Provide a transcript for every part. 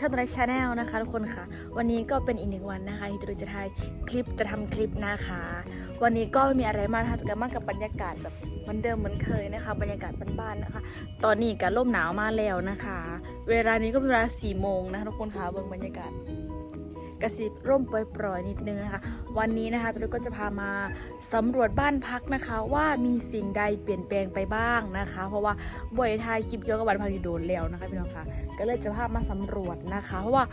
ช่องตัวเล็กชาแนลนะคะทุกคนค่ะ วันนี้ก็เป็นอีกหนึ่งวันนะคะที่ตัวเล็กจะถ่ายคลิปจะทำคลิปนะคะ วันนี้ก็มีอะไรมากนะคะแต่ก็มากกับบรรยากาศแบบเหมือนเดิมเหมือนเคยนะคะ บรรยากาศบ้านๆนะคะ ตอนนี้ก็ร่มหนาวมาแล้วนะคะ เวลานี้ก็เป็นเวลาสี่โมงนะคะทุกคนค่ะเบิ่งบรรยากาศ กระสิบร่มปล่อยๆนิดนึงนะคะวันนี้นะคะตัวเล็กก็จะพามาสำรวจบ้านพักนะคะ ว่ามีสิ่งใดเปลี่ยนแปลงไปบ้างนะคะ เพราะว่าบ่อยทายคลิปเกี่ยวกับบ้านพักที่โดนแล้วนะคะพี่น้องคะก็เลยจะพามาสำรวจนะคะ เพราะว่า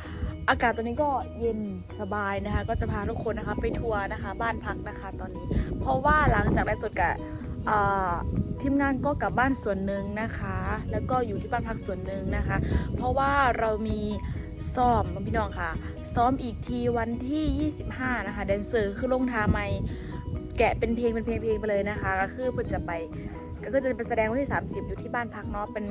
อากาศตอนนี้ก็เย็นสบายนะคะ ก็จะพาทุกคนนะคะไปทัวร์นะคะ บ้านพักนะคะตอนนี้ เพราะว่าหลังจากไลฟ์สดกับทีมงานก็กลับบ้านส่วนหนึ่งนะคะ แล้วก็อยู่ที่บ้านพักส่วนหนึ่งนะคะ เพราะว่าเรามี ซ้อมพี่น้องค่ะ ซ้อมอีกทีวันที่ 25 นะคะแดนเซอร์คือลงทาไมแกะเป็นเพลงเป็นเพลงเพลงไปเลยนะคะ ก็คือเพิ่นจะไปก็คือจะไปแสดงวันที่ 30 อยู่ที่บ้านพักเนาะเป็น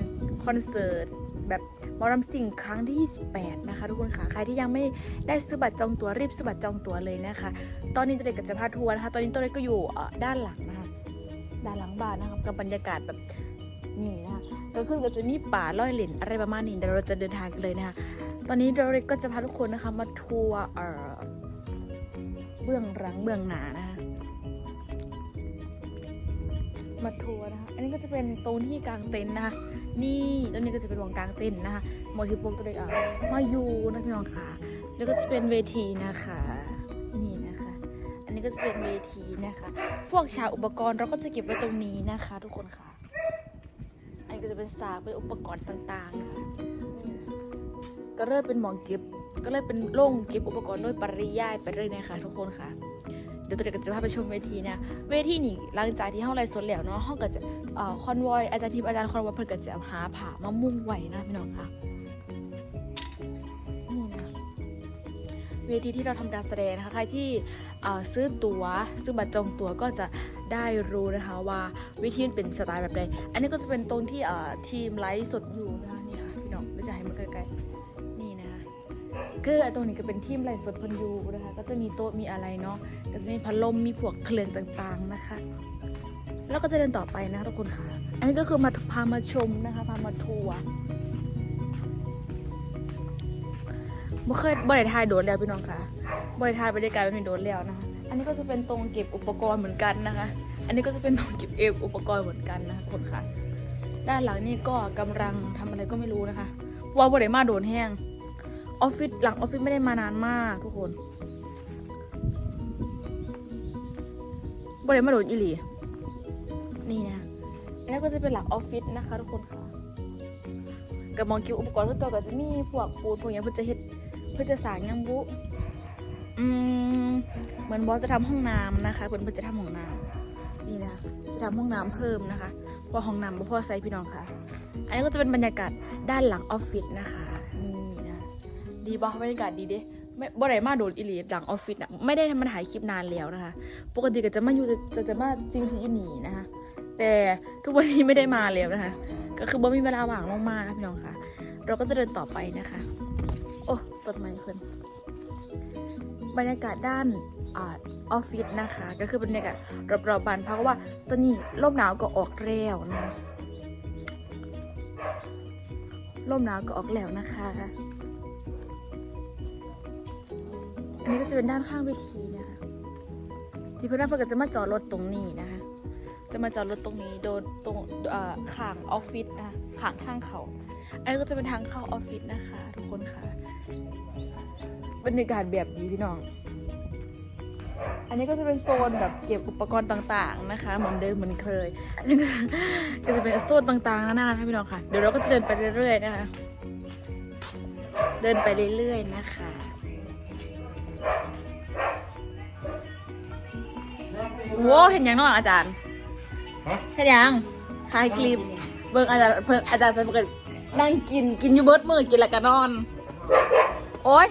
คอนเสิร์ตแบบมอลำสิ่งครั้งที่ 28 นะคะทุกคนค่ะ ใครที่ยังไม่ได้ซื้อบัตรจองตั๋วรีบซื้อบัตรจองตั๋วเลยนะคะ ตอนนี้ตัวเด็กกับจะพาทัวร์นะคะ ตอนนี้ตัวเด็กก็อยู่ด้านหลังนะคะ ด้านหลังบ้านนะคะกับบรรยากาศแบบนี่นะคะก็คือก็จะมีป่าล่อยเหล่นอะไรประมาณนี้เดี๋ยวเราจะเดินทางกันเลยนะคะ ตอนนี้เราก็จะพาทุกคนนะคะมาทัวร์เอ่อเบื้องหลังเบื้องหน้านะคะมาทัวร์นะคะ อันนี้ก็จะเป็นตรงที่กลางเต็นท์นะคะ นี่ตรงนี้ก็จะเป็นวงกลางเต็นท์นะคะหมที่พวกตัวเด็กอะมาอยู่นะพี่น้องค่ะ แล้วก็จะเป็นเวทีนะคะ นี่นะคะ อันนี้ก็จะเป็นเวทีนะคะ พวกฉากอุปกรณ์เราก็จะเก็บไว้ตรงนี้นะคะ ทุกคนค่ะ อันนี้ก็จะเป็นสากเป็นอุปกรณ์ต่างๆค่ะ ก็เริ่มเป็นหมองเก็บ ก็เลยเป็นโล่งเก็บอุปกรณ์โดยปริยายไปเลยนะคะทุกคนค่ะ เดี๋ยวตัวเด็กก็จะพาไปชมเวทีนะเวทีนี่หลังจากที่ห้องไลฟ์สดแล้วเนาะห้องก็จะเอ่อคอนวอยอาจารย์ทิพย์อาจารย์คอนวอยเพิ่นก็จะหาผ่ามามุ่งไว้นะพี่น้องค่ะนี่นะเวทีที่เราทำการแสดงนะคะใครที่ซื้อตั๋วซื้อบัตรจองตั๋วก็จะได้รู้นะคะว่าเวทีมันเป็นสไตล์แบบใดอันนี้ก็จะเป็นตรงที่ทีมไลฟ์สดอยู่นะคะนี่ค่ะพี่น้องไม่จะให้มันใกล้ๆ คือตรงนี้ก็เป็นทีมไลฟ์สดพันยูนะคะ ก็จะมีโต๊ะมีอะไรเนาะก็จะมีพัดลมมีพวกเครื่องต่างๆนะคะ แล้วก็จะเดินต่อไปนะคะทุกคนค่ะ อันนี้ก็คือมาพามาชมนะคะพามาทัวร์บ่เคยบริทายโดดแล้วพี่น้องค่ะบริทายบรรยากาศเป็นโดดแล้วนะคะ อันนี้ก็จะเป็นตรงเก็บอุปกรณ์เหมือนกันนะคะ อันนี้ก็จะเป็นตรงเก็บเอวอุปกรณ์เหมือนกันนะคะทุกคนค่ะ ด้านหลังนี่ก็กำลังทำอะไรก็ไม่รู้นะคะว่าบริมาโดนแห้ง ออฟฟิศหลังออฟฟิศไม่ได้มานานมากทุกคนบริมาโดนอิลีนี่นะแล้วก็จะเป็นหลังออฟฟิศนะคะทุกคนค่ะกับมองคิวอุปกรณ์เพื่อนก็จะมีพวกปูนพวกอย่างเพื่อจะเฮ็ดเพื่อจะสางยังบุอืมเหมือนบอสจะทำห้องน้ำนะคะเพื่อนเพื่อจะทำห้องน้ำนี่นะจะทำห้องน้ำเพิ่มนะคะเพราะห้องน้ำบ่พอใส่พี่น้องค่ะ อันนี้ก็จะเป็นบรรยากาศด้านหลังออฟฟิศนะคะนี่ ดีบ่บรรยากาศดีเด้ไม่บ่ได้มาโดนอิลีหลังออฟฟิศอะไม่ได้มาถ่ายคลิปนานแล้วนะคะ ปกติก็จะมาอยู่จะจะมาจริงที่อยู่นี่นะคะ แต่ทุกวันนี้ไม่ได้มาแล้วนะคะ ก็คือบ่มีเวลาว่างมากๆนะพี่น้องค่ะ เราก็จะเดินต่อไปนะคะ โอ้ต้นไม้เพิ่นบรรยากาศด้านออฟฟิศนะคะ ก็คือบรรยากาศรอบๆบ้านเพราะว่าตอนนี้ลมหนาวก็ออกแล้วนะคะลมหนาวก็ออกแล้วนะคะ อันนี้ก็จะเป็นด้านข้างเวทีนะคะที่เพื่อนๆเพื่อนก็จะมาจอดรถตรงนี้นะคะ จะมาจอดรถตรงนี้โดนตรงเอ่อข้างออฟฟิศนะข้างทางเขาอันนี้ก็จะเป็นทางเข้าออฟฟิศนะคะ ทุกคนค่ะบรรยากาศแบบนี้พี่น้อง อันนี้ก็จะเป็นโซนแบบเก็บอุปกรณ์ต่างๆนะคะ เหมือนเดิมเหมือนเคยอันนี้ก็จะเป็นโซนต่างๆนานานะคะพี่น้องค่ะ เดี๋ยวเราก็จะเดินไปเรื่อยๆนะคะ เดินไปเรื่อยๆนะคะ โว้เห็นยังน้องอาจารย์ฮะเห็นยังถ่ายคลิป เบิ่งอาจารย์เพิ่งอาจารย์ใส่ปกตินั่งกินกินอยู่เบิร์ดมือกินแล้วก็นอน โอ้ย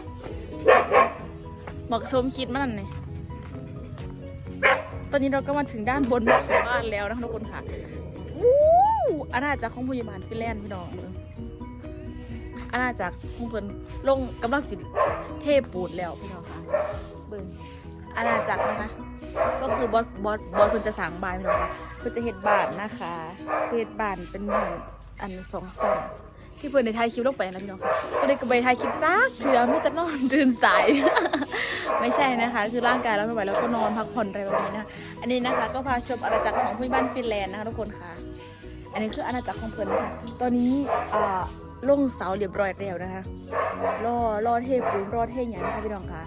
บอกชมคิดมันนั่นนี่ตอนนี้เราก็มาถึงด้านบนของบ้านแล้วนะคะทุกคนค่ะวู้อาณาจักรของพยาบาลฟินแลนด์พี่น้องเบิ่งอาณาจักรของเพิ่นลงกำลังสิเทปูดแล้วพี่น้องค่ะเบิ่งอาณาจักรนะคะ ก็คือบอสบอสบอสคุณจะสั่งบานพี่น้องค่ะคุณจะเห็ดบานนะคะเพื่อเฮ็ดบานเป็นหนอันสองสั่งที่เพิ่นในถ่ายคลิปลงไปนะพี่น้องค่ะก็เลยก็ไปถ่ายคลิปจ้าเถื่อไม่แต่นอนตื่นสาย ไม่ใช่นะคะ คือร่างกายเราไม่ไหวแล้วก็นอนพักผ่อนอะไรแบบนี้นะคะอันนี้นะคะ ก็พาชมอาณาจักรของผู้บ้านฟินแลนด์นะคะทุกคนค่ะ อันนี้คืออาณาจักรของเพิ่นนะคะตอนนี้อ่าลงเสาเรียบร้อยแล้วนะคะรอรอเทปูนรอเทหยังนะคะพี่น้องค่ะ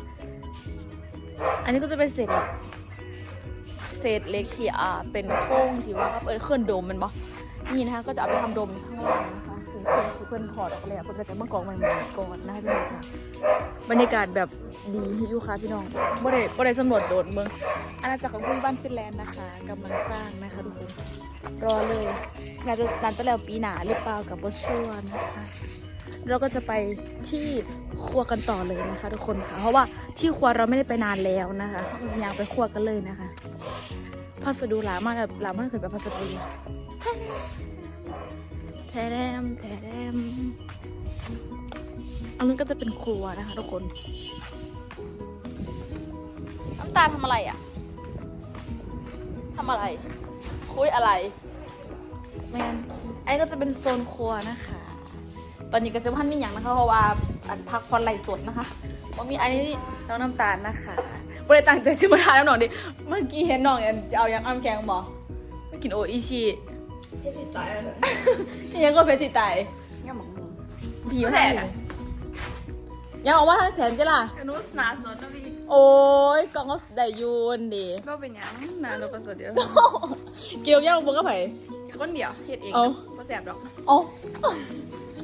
อันนี้ก็จะเป็นเศษแบบ เศษเล็กที่อ่าเป็นโค้งที่ว่าเขาเปิดเคลื่อนโดมมันบ่นี่นะคะก็จะเอาไปทำโดมข้างล่างนะคะคือเพื่อนคือเพื่อนถอดออกแล้วเพื่อนก็จะมากองใหม่ๆก่อนนะคะพี่น้องค่ะบรรยากาศแบบดีอยู่ค่ะพี่น้องบ่ได้บ่ได้สำรวจโดดเมืองอาณาจักรของคุณบ้านฟินแลนด์นะคะกำลังสร้างนะคะทุกคนรอเลยน่าจะนันไปแล้วปีหนาหรือเปล่ากับบอสชวนนะคะ เราก็จะไปที่ครัวกันต่อเลยนะคะ ทุกคนค่ะ เพราะว่าที่ครัวเราไม่ได้ไปนานแล้วนะคะเราจะอยากไปครัวกันเลยนะคะพัสดุหลามากแบบหลามากเคยแบบพัสดุแทแรมแทแรมอันนั้นก็จะเป็นครัวนะคะ ทุกคนน้ำตาลทำอะไรอะทำอะไร คุยอะไรแมนอันนี้ก็จะเป็นโซนครัวนะคะ ตอนนี้ก็จะพันมีอย่างนะคะเพราะว่าอันพักผ่อนไหลฟ์สดนะคะว่ามีอันนี้น้องน้ำตาลนะคะบริตั้งใจจะมาทานน้ำหนองดิเมื่อกี้เห็นน้องอันจะเอายังอ้ำแข็งบอไม่กินโออิชิเฮ็ดสิตายเลยพี่ยังก็เพชรสิไตเนี่ยหมองมึงผีมาทานยังออกมาทางแสนจ้ะล่ะกนุสหนาสดนะพี่โอ้ยกล่องเขาได้ยูนดิก็เป็นหยังหนาโดนประสดเดียวเกี่ยวย่างบนกระไผ่คนเดียวเฮ็ดเองเอาบ่แสบดอกอ๋อ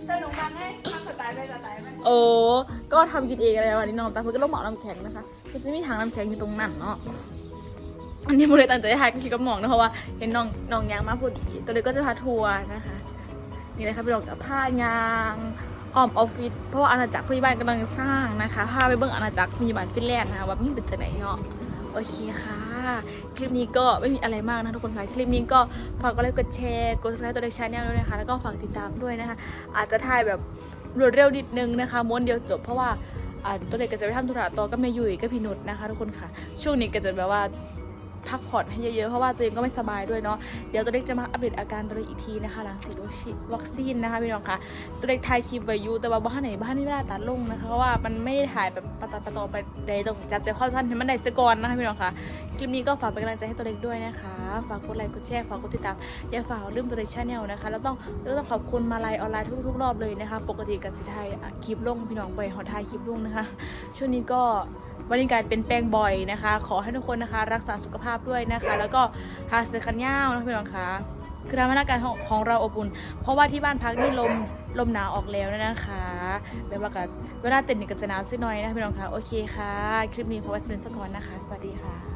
แต่หนูฟังให้ฟังสไตล์ไปสไตล์ไปโอ้ก็ทำกินเองอะไรวันนี้น้องตาเพื่อนก็ต้องเหมาน้ำแข็งนะคะก็จะมีถังน้ำแข็งอยู่ตรงนั้นเนาะอันนี้โมเดลตั้งใจให้คิดกับหมองนะเพราะว่าเห็นน้องน้องยางมาพูดดีตัวเลยก็จะพาทัวร์นะคะนี่เลยค่ะไปลองกับผ้ายางอ้อมออฟฟิศเพราะว่าอาณาจักรพยาบาลกำลังสร้างนะคะพาไปเบิ่งอาณาจักรพยาบาลฟินแลนด์นะคะว่ามันเป็นจะไหนเนาะโอเคค่ะ คลิปนี้ก็ไม่มีอะไรมากนะทุกคนค่ะคลิปนี้ก็ฝากกดไลค์กดแชร์กด subscribe ตัวเด็กชาแนลด้วยนะคะแล้วก็ฝากติดตามด้วยนะคะ อาจจะถ่ายแบบรวดเร็วนิดนึงนะคะม้วนเดียวจบเพราะว่าตัวเด็กก็จะไปทำธุระต่อก็ไม่ยุ่ยก็พี่นุชนะคะ ทุกคนค่ะ ช่วงนี้ก็จะแบบว่า พักผ่อนให้เยอะๆ เพราะว่าตัวเองก็ไม่สบายด้วยเนาะ เดี๋ยวตัวเล็กจะมาอัปเดตอาการตัวเล็กอีกทีนะคะ หลังฉีดวัคซีนวัคซีนนะคะพี่น้องคะตัวเล็กถ่ายคลิปไว้อยู่แต่ว่าบ้านไหนบ้านนี้ไม่ได้ตัดลงนะคะเพราะว่ามันไม่ได้ถ่ายแบบประตัดประตอไปใดต้องจับใจข้อสั้นให้มันได้สกอนนะคะพี่น้องคะคลิปนี้ก็ฝากเป็นกำลังใจให้ตัวเล็กด้วยนะคะ ฝากกดไลค์กดแชร์ฝากกดติดตามอย่าฝากลืมตัวเล็กชาแนลนะคะแล้วต้องแล้วต้องขอบคุณมาลัยออนไลน์ทุกๆรอบเลยนะคะ ปกติกันสิไทยคลิปลงพี่น้องไปหอถ่ายคลิปลงนะคะ ช่วงนี้ก็ วันนี้การเป็นแป้งบ่อยนะคะ ขอให้ทุกคนนะคะ รักษาสุขภาพด้วยนะคะ แล้วก็หาเสื้อกันยาวนะพี่น้องคะคือทำให้ร่างกายของเราอบอุ่น เพราะว่าที่บ้านพักนี่ลมลมหนาวออกแล้วนะคะแบบว่ากับเวลาเต้นนี่ก็จะหนาวสักหน่อยนะพี่น้องคะโอเคค่ะ คลิปนี้ขอไว้เซ็นสักก่อนนะคะ สวัสดีค่ะ